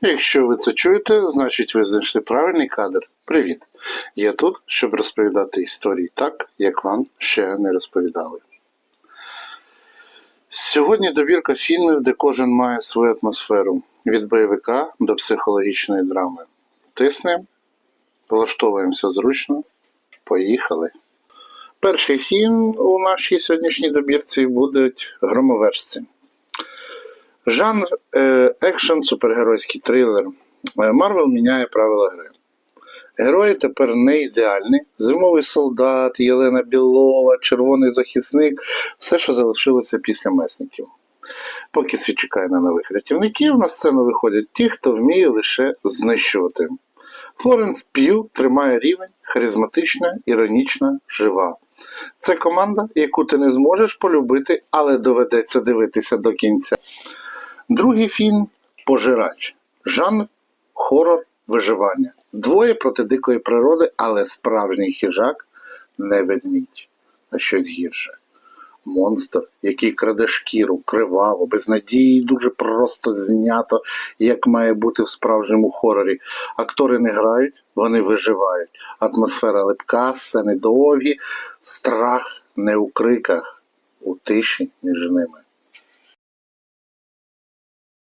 Якщо ви це чуєте, значить ви знайшли правильний кадр. Привіт! Я тут, щоб розповідати історії так, як вам ще не розповідали. Сьогодні добірка фільмів, де кожен має свою атмосферу від бойовика до психологічної драми. Тиснемо, влаштовуємося зручно. Поїхали. Перший фільм у нашій сьогоднішній добірці будуть громовержці. Жанр е, екшен, супергеройський трилер. Е, Марвел міняє правила гри. Герої тепер не ідеальні. Зимовий солдат, Єлена Білова, червоний захисник все, що залишилося після месників. Поки світ чекає на нових рятівників, на сцену виходять ті, хто вміє лише знищувати. Флоренс П'ю тримає рівень, харизматична, іронічна, жива. Це команда, яку ти не зможеш полюбити, але доведеться дивитися до кінця. Другий фільм Пожирач. Жанр хорор виживання. Двоє проти дикої природи, але справжній хижак не ведмідь, а щось гірше. Монстр, який краде шкіру, криваво, без надії, дуже просто знято, як має бути в справжньому хорорі. Актори не грають, вони виживають. Атмосфера липка, сцени довгі, страх не у криках, у тиші між ними.